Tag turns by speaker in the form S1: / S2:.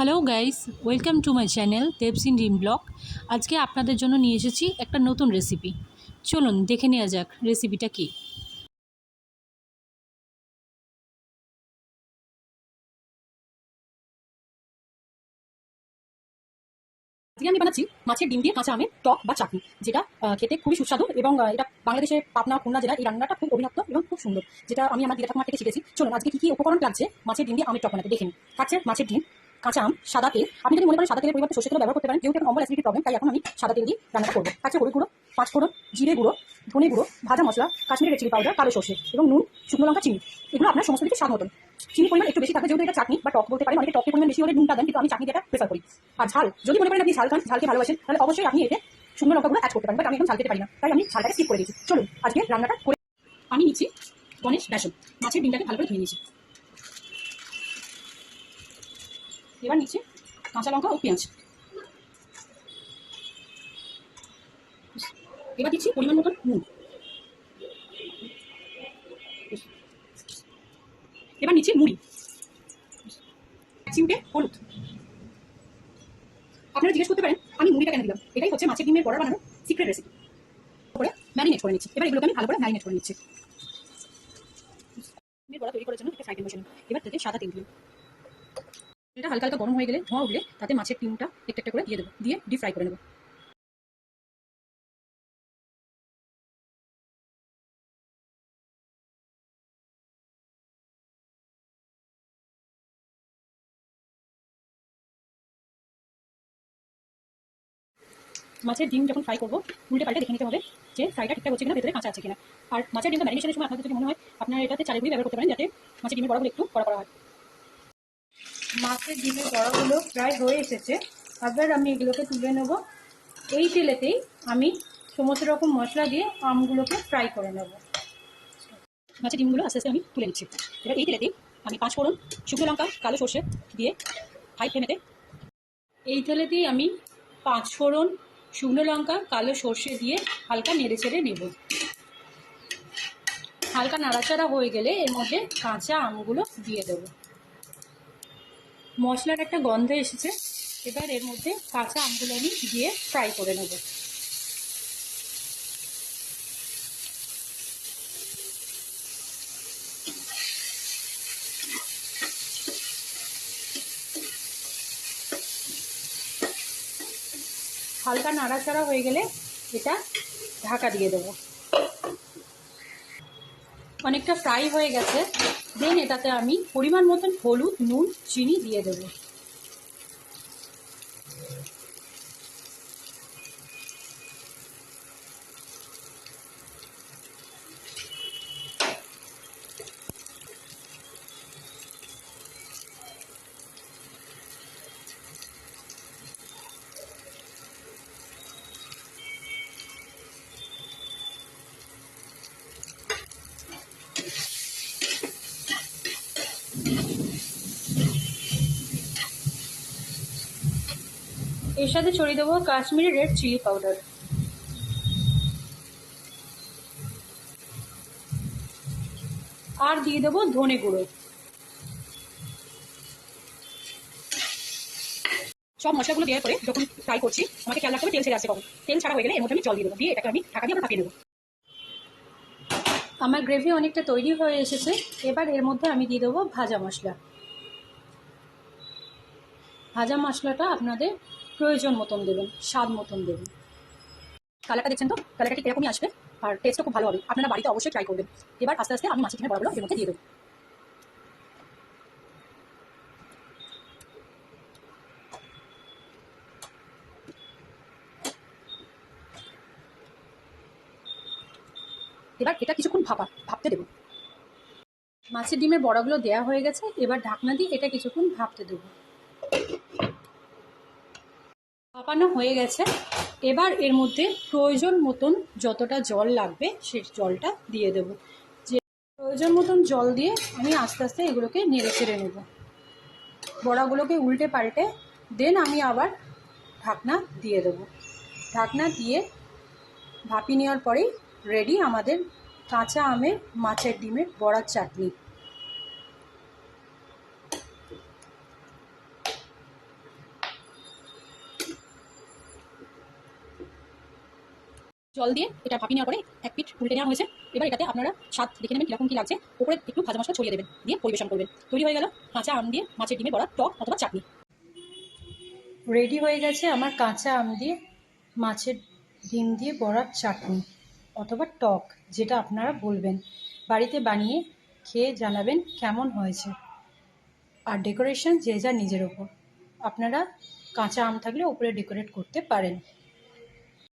S1: Hello guys welcome to my channel Debsin dream vlog আজকে আপনাদের জন্য নিয়ে এসেছি একটা নতুন রেসিপি চলুন, দেখে নেওয়া যাক রেসিপিটা কী।
S2: আজকে আমি বানাচ্ছি মাছের ডিম দিয়ে কাঁচা আমের টক বা চাটনি, যেটা খেতে খুবই সুস্বাদু এবং এটা বাংলাদেশের পাবনা, খুলনা জেলা এই রান্নাটা খুব অভিনব এবং খুব সুন্দর। যেটা আমি আমার দিদা ঠাকুমার থেকে শিখেছি। চলুন, আজকে কি কি উপকরণ লাগছে মাছের ডিম দিয়ে আমের টক বানাতে দেখেন থাকছে মাছের ডিম। কাঁচা আম, সাদা তেল। আপনি যদি মনে করেন সাদা তেলের পরিবর্তে সর্ষে তেল ব্যবহার করতে পারেন যেহেতু অম্বল অ্যাসিডিটি প্রবলেম তাই এখন আমি সাদা তেল দিয়ে রান্না করব। থাকছে হলুদ গুঁড়ো পাঁচ ফোড়ন জিরে গুঁড়ো, ধনে গুঁড়ো, ভাজা মশলা, কাশ্মীরি রেড চিলি পাউডার কালো সর্ষে এবং নুন, শুকনো লঙ্কা, চিনি। এগুলো আপনার সমস্ত কিছু স্বাদ মতন। চিনি পরিমাণ একটু বেশি থাকে যেহেতু এটা চাটনি বা টক বলতে পারেন, অনেকে টকের পরিমাণ বেশি হলে নুনটা দেন, কিন্তু আমি চাটনি এটা প্রেফার করি। আর ঝাল, যদি মনে করেন আপনি ঝাল খান, ঝালকে ভালোবাসেন, তাহলে অবশ্যই আপনি এতে শুকনো লঙ্কাগুলো অ্যাড করতে পারেন বাট আমি এখন ঝাল খেতে পারি না, তাই আমি ঝালটাকে স্কিপ করে দিয়েছি। চলুন, আজকে রান্নাটা করে আমি নিচ্ছি গণেশ বেসন। মাছের ডিমটাকে ভালো করে ধুয়ে নিয়েছি। এবার নিচ্ছি কাঁচা লঙ্কা ও পেঁয়াজ। এবার দিচ্ছি পরিমাণ মতন নুন। এবার নিচ্ছি মুড়ি। চিমটে হলুদ। আপনারা জিজ্ঞেস করতে পারেন, আমি মুড়িটা কেন দিলাম? এটাই হচ্ছে মাছের ডিমের বড়া বানানোর সিক্রেট রেসিপি করে ম্যারিনেট করে নিচ্ছি। এবার এগুলোকে আমি ভালো করে ম্যারিনেট করে নিচ্ছি। ডিমের বড়া তৈরি করার জন্য একটা নিই। এবার তাতে সাদা তেল দিলাম। এটা হালকা হালকা গরম হয়ে গেলে ধোঁয়া উঠলে তাতে মাছের ডিমটা একটা একটা করে দিয়ে দেবো। দিয়ে ডিপ ফ্রাই করে নেব। মাছের ডিম যখন ফ্রাই করব, উল্টে পাল্টে দেখে নিতে হবে যে ফ্রাইটা ঠিকঠাক হচ্ছে কিনা, ভেতরে কাঁচা আছে কিনা। আর মাছের ডিমটা ম্যারিনেশনের সময় আপনাদের যদি মনে হয় আপনারা এটাতে চালের গুঁড়ি ব্যবহার করতে পারেন, যাতে মাছের ডিমের বড়াগুলো একটু করা করা হয়।
S3: মাছের ডিমের বড়াগুলো প্রায় হয়ে এসেছে। এবার আমি এগুলোকে তুলে নেব। এই তেলেতেই আমি সমস্ত রকম মশলা দিয়ে আমগুলোকে ফ্রাই করে নেব।
S2: মাছের ডিমগুলো আস্তে আস্তে আমি তুলে নিচ্ছি। এবার এই তেলেতেই আমি পাঁচ ফোড়ন শুকনো লঙ্কা, কালো সর্ষে দিয়ে হাই ফ্লেমেতে
S1: এই তেলেতেই আমি পাঁচ ফোড়ন শুকনো লঙ্কা, কালো সর্ষে দিয়ে হালকা নেড়ে ছেড়ে নেব। হালকা নাড়াচাড়া হয়ে গেলে এর মধ্যে কাঁচা আমগুলো দিয়ে দেবো। মশলার একটা গন্ধ এসেছে, এবার এর মধ্যে কাঁচা আমগুলো আমি দিয়ে ফ্রাই করে নেব। হালকা নাড়াচাড়া হয়ে গেলে এটা ঢাকা দিয়ে দেবো। অনেকটা ফ্রাই হয়ে গেছে দেন এটাতে আমি পরিমাণ মতন হলুদ নুন চিনি দিয়ে দেবো। এর সাথে ছড়িয়ে দেবো কাশ্মীরি রেড চিলি পাউডার আর দিয়ে দেবো ধনে গুঁড়ো।
S2: সব মশলাগুলো দেওয়ার পরে যখন ফ্রাই করছি, আমাকে খেয়াল রাখতে হবে, তেল ছেড়ে আসছে তেল ছাড়া হয়ে গেলে এর মধ্যে আমি জল দিয়ে দেবো। দিয়ে এটাকে আমি ঢাকা দিয়ে ভাপিয়ে নেব
S1: আমার গ্রেভি অনেকটা তৈরি হয়ে এসেছে। এবার এর মধ্যে আমি দিয়ে দেবো ভাজা মশলা। ভাজা মশলাটা আপনাদের প্রয়োজন মতন দেবেন, স্বাদ মতন দেবেন।
S2: কালারটা দেখছেন তো? কালারটা ঠিক এরকমই আসবে, আর টেস্টও খুব ভালো হবে। আপনারা বাড়িতে অবশ্যই ট্রাই করবেন। এবার আস্তে আস্তে আমি মাছের বড়াগুলো এর মধ্যে দিয়ে দেবো। এবার এটা কিছুক্ষণ ভাপা, ভাপতে দেবো।
S1: মাছের ডিমের বড়াগুলো দেয়া হয়ে গেছে, এবার ঢাকনা দিয়ে এটা কিছুক্ষণ ভাপতে দেবো। ভাপানো হয়ে গেছে। এবার এর মধ্যে প্রয়োজন মতন যতটা জল লাগবে, সেই জলটা দিয়ে দেবো। যে প্রয়োজন মতন জল দিয়ে আমি আস্তে আস্তে এগুলোকে নেড়ে চেড়ে নেব। বড়াগুলোকে উল্টে পাল্টে, দেন আমি আবার ঢাকনা দিয়ে দেবো। ঢাকনা দিয়ে ভাপি নেওয়ার পরেই রেডি আমাদের কাঁচা আমের মাছের ডিমের বড়ার চাটনি।
S2: জল দিয়ে এটা ভাপি নেওয়ার পরে এক পিঠ উল্টে নেওয়া হয়েছে। এবার এটাতে আপনারা স্বাদ দেখে নেবেন কীরকম কী লাগছে। ওপরে একটু ভাজা মশলা ছড়িয়ে দেবেন, দিয়ে পরিবেশন করবেন। তৈরি হয়ে গেল কাঁচা আম দিয়ে মাছের ডিমে বড়া, টক অথবা চাটনি।
S1: রেডি হয়ে গেছে আমার কাঁচা আম দিয়ে মাছের ডিম দিয়ে বড়ার চাটনি অথবা টক, যেটা আপনারা বলবেন। বাড়িতে বানিয়ে খেয়ে জানাবেন কেমন হয়েছে। আর ডেকোরেশন যে যার নিজের ওপর। আপনারা কাঁচা আম থাকলে উপরে ডেকোরেট করতে পারেন।